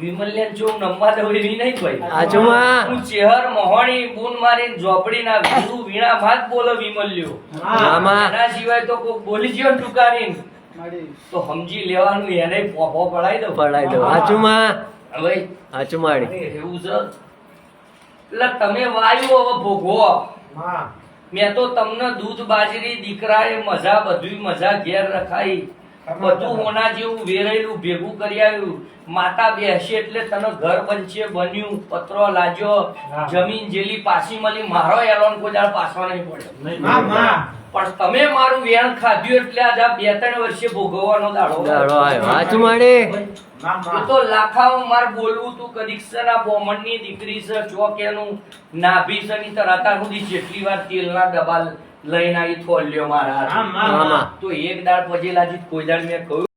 વિમલ્યન જો નમવા દઉં નહીં ભાઈ આજુમાં. હું ચેહર મોહણી બૂન મારી ઝોપડી ના વીરું વીણા માં બોલો વિમલ્યો. મામા. એના સિવાય તો કોક બોલી ગયો ને તો સમજી લેવાનું એને પોપો પડાઈ દો પડાઈ દો આજુમાં. હવે આજુમાડી એવું છે? એટલે તમે વાયુ હવે ભોગવો. મેં તો તમને દૂધ બાજરી દીકરાએ મજા બધું મજા ઘેર રખાઈ. બધું ઓના જેવું વેરેલું ભેગું કરી આવ્યું. માતા બેસી એટલે તને ઘર બનશે બન્યું પત્રો લાજો જમીન જેલી પાછી મળી. મારો એલોન કોઈ દાડ પાછો નહીં પડ્યો પણ તમે મારું વેણ ખાધ્યું એટલે આજ આ બે ત્રણ વર્ષે ભોગવવાનો દાડો દાડો આવ્યો. આજુમાડી એ તો લાખાઓ માર બોલવું તું કદીક સના બોમણની દીકરી છે ચોકેનું નાભી છે ની તર સુધી જેટલી વાર તેલના ડબ્બા લઈને આવી થોલ્યો મારા તો એક દાડ પછી લાજી કોઈ દાડ મેં કહ્યું